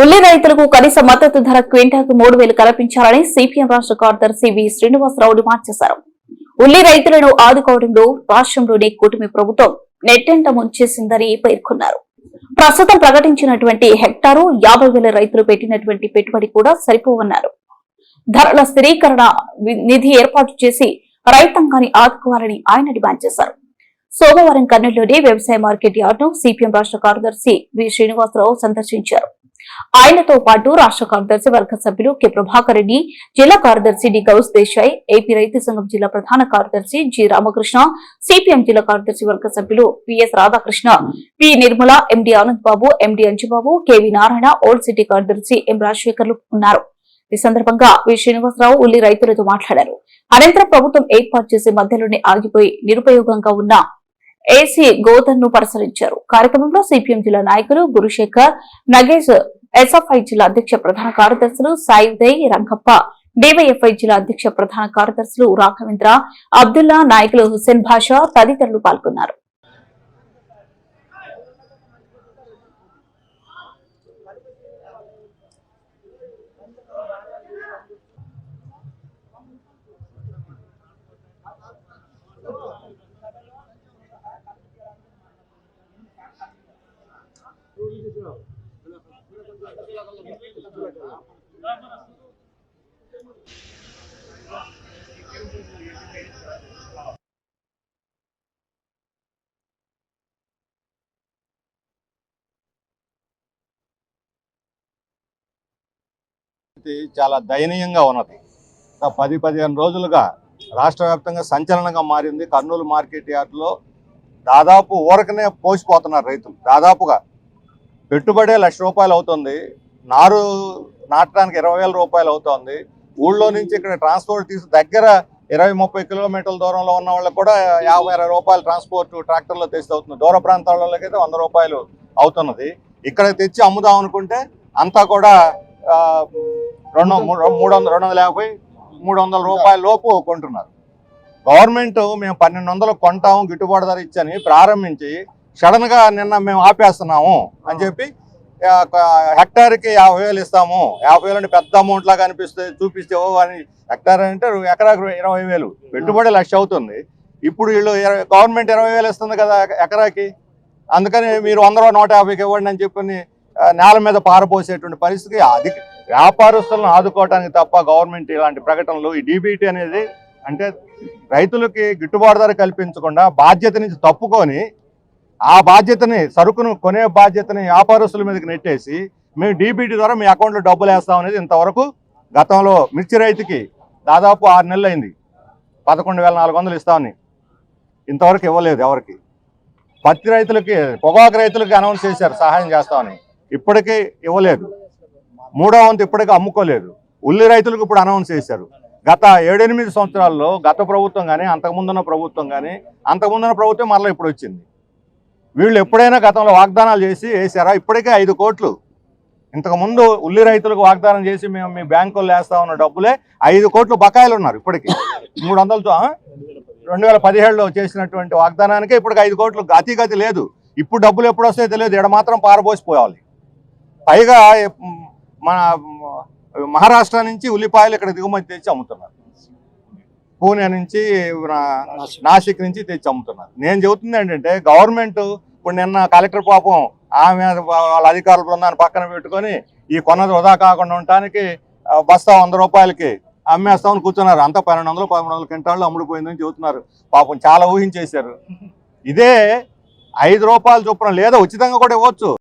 ఉల్లి రైతులకు కనీస మద్దతు ధర క్వింటాకు మూడు వేలు కల్పించాలని సిపిఎం రాష్ట్ర కార్యదర్శి వి శ్రీనివాసరావు డిమాండ్ చేశారు ఉల్లి రైతులను ఆదుకోవడంలో రాష్ట్రంలోని కూటమి ప్రభుత్వం నెట్టెంట ముంచేసిందని పేర్కొన్నారు. ప్రస్తుతం ప్రకటించినటువంటి హెక్టారు యాభై వేల రైతులు పెట్టినటువంటి పెట్టుబడి కూడా సరిపోవన్నారు. ధరల స్థిరీకరణ నిధి ఏర్పాటు చేసి రైతాంగాన్ని ఆదుకోవాలని ఆయన డిమాండ్ చేశారు. సోమవారం కర్నూలులోని వ్యవసాయ మార్కెట్ యార్డును సిపిఎం రాష్ట్ర కార్యదర్శి వి శ్రీనివాసరావు సందర్శించారు. ఆయనతో పాటు రాష్ట్ర కార్యదర్శి వర్గ సభ్యులు కె. ప్రభాకర్ రెడ్డి జిల్లా కార్యదర్శి డి. గౌస్ దేశాయ్ ఏపీ రైతు సంఘం జిల్లా ప్రధాన కార్యదర్శి జి. రామకృష్ణ సిపిఎం జిల్లా కార్యదర్శి వర్గ సభ్యులు పిఎస్ రాధాకృష్ణ పి. నిర్మల ఎండి ఆనంద్ బాబు ఎండి Anjubabu KV Narayana old city కార్యదర్శి ఎం. రాజశేఖర్లు ఉన్నారు. ఈ సందర్భంగా వి. శ్రీనివాసరావు ఉల్లి రైతులతో మాట్లాడారు. అనంతరం ప్రభుత్వం ఏర్పాటు చేసే మధ్యలోనే ఆగిపోయి నిరుపయోగంగా ఉన్న ఏసీ గోదన్ను పరిశీలించారు. కార్యక్రమంలో సిపిఎం జిల్లా నాయకులు గురుశేఖర్ నగేష్ ఎస్ఎఫ్ఐ జిల్లా అధ్యక్ష ప్రధాన కార్యదర్శులు సాయి రంగప్ప డివైఎఫ్ఐ జిల్లా అధ్యక్ష ప్రధాన కార్యదర్శులు రాఘవేంద్ర అబ్దుల్లా నాయకులు హుస్సేన్ భాషా తదితరులు పాల్గొన్నారు. చాలా దయనీయంగా ఉన్నది. పది పదిహేను రోజులుగా రాష్ట్ర వ్యాప్తంగా సంచలనంగా మారింది. కర్నూలు మార్కెట్ యార్డ్లో దాదాపు ఊరకనే పోసిపోతున్నారు రైతులు. దాదాపుగా పెట్టుబడే లక్ష రూపాయలు అవుతుంది. నారు నాటడానికి ఇరవై వేల రూపాయలు అవుతుంది. ఊళ్ళో నుంచి ఇక్కడ ట్రాన్స్పోర్ట్ తీసి దగ్గర ఇరవై ముప్పై కిలోమీటర్ల దూరంలో ఉన్న వాళ్ళకి కూడా యాభై అరవై రూపాయలు ట్రాన్స్పోర్ట్ ట్రాక్టర్లో తెచ్చి అవుతుంది. దూర ప్రాంతాలలోకి అయితే వంద రూపాయలు అవుతున్నది. ఇక్కడ తెచ్చి అమ్ముదాం అనుకుంటే అంతా కూడా రెండు మూడు మూడు వందల రెండు వందల యాభై మూడు వందల రూపాయల లోపు కొంటున్నారు. గవర్నమెంట్ మేము పన్నెండు వందలు కొంటాము గిట్టుబాటు ధర ఇచ్చని ప్రారంభించి సడన్గా నిన్న మేము ఆపేస్తున్నాము అని చెప్పి హెక్టార్కి యాభై వేలు ఇస్తాము. యాభై వేలు అంటే పెద్ద అమౌంట్ లాగా అనిపిస్తే చూపిస్తే ఓ అని హెక్టార్ అంటే ఎకరాకు ఇరవై వేలు. పెట్టుబడి లక్ష అవుతుంది. ఇప్పుడు వీళ్ళు గవర్నమెంట్ ఇరవై వేలు ఇస్తుంది కదా ఎకరాకి. అందుకని మీరు వంద రూపాయలు నూట యాభైకి ఇవ్వండి అని చెప్పి నేల మీద పారపోసేటువంటి పరిస్థితి అది. వ్యాపారస్తులను ఆదుకోవడానికి తప్ప గవర్నమెంట్ ఇలాంటి ప్రకటనలు ఈ డీబీటీ అనేది అంటే రైతులకి గిట్టుబాటు ధర కల్పించకుండా బాధ్యత నుంచి తప్పుకొని ఆ బాధ్యతని సరుకును కొనే బాధ్యతని వ్యాపారస్తుల మీదకి నెట్టేసి మేము డీబీటీ ద్వారా మీ అకౌంట్లో డబ్బులు వేస్తాం అనేది ఇంతవరకు గతంలో మిర్చి రైతుకి దాదాపు ఆరు నెలలు అయింది. పదకొండు వేల నాలుగు వందలు ఇస్తామని ఇంతవరకు ఇవ్వలేదు ఎవరికి. పత్తి రైతులకి పొగాకు రైతులకి అనౌన్స్ చేశారు సహాయం చేస్తామని ఇప్పటికీ ఇవ్వలేదు. మూడో వంతు ఇప్పటికీ అమ్ముకోలేదు. ఉల్లి రైతులకు ఇప్పుడు అనౌన్స్ చేశారు. గత ఏడెనిమిది సంవత్సరాల్లో గత ప్రభుత్వం కానీ అంతకుముందున్న ప్రభుత్వం కానీ అంతకుముందున్న ప్రభుత్వం మరలా ఇప్పుడు వచ్చింది. వీళ్ళు ఎప్పుడైనా గతంలో వాగ్దానాలు చేసి వేసారా ఇప్పటికే ఐదు కోట్లు. ఇంతకుముందు ఉల్లి రైతులకు వాగ్దానం చేసి మేము మీ బ్యాంకుల్లో వేస్తా ఉన్న డబ్బులే ఐదు కోట్లు బకాయిలు ఉన్నారు ఇప్పటికి. మూడు వందలతో రెండు వేల పదిహేడులో చేసినటువంటి వాగ్దానానికే ఇప్పటికి ఐదు కోట్లు గతిగతి లేదు. ఇప్పుడు డబ్బులు ఎప్పుడు వస్తాయో తెలియదు. ఇక్కడ మాత్రం పారబోసిపోవాలి పైగా మన మహారాష్ట్ర నుంచి ఉల్లిపాయలు ఇక్కడ దిగుమతి తెచ్చి అమ్ముతున్నారు. పూణే నుంచి నాసిక్. నుంచి తెచ్చి అమ్ముతున్నారు. నేను చెబుతుంది ఏంటంటే గవర్నమెంట్ ఇప్పుడు నిన్న కలెక్టర్ పాపం ఆమె వాళ్ళ అధికారుల బృందాన్ని పక్కన పెట్టుకొని ఈ కొన్నది వృధా కాకుండా ఉండటానికి బస్తా వంద రూపాయలకి అమ్మేస్తామని కూర్చున్నారు. అంతా పన్నెండు వందలు పదమూడు వందల క్వింటాళ్ళు అమ్ముడుపోయిందని చెబుతున్నారు. పాపం చాలా ఊహించేశారు. ఇదే ఐదు రూపాయల చొప్పున లేదా ఉచితంగా కూడా ఇవ్వచ్చు.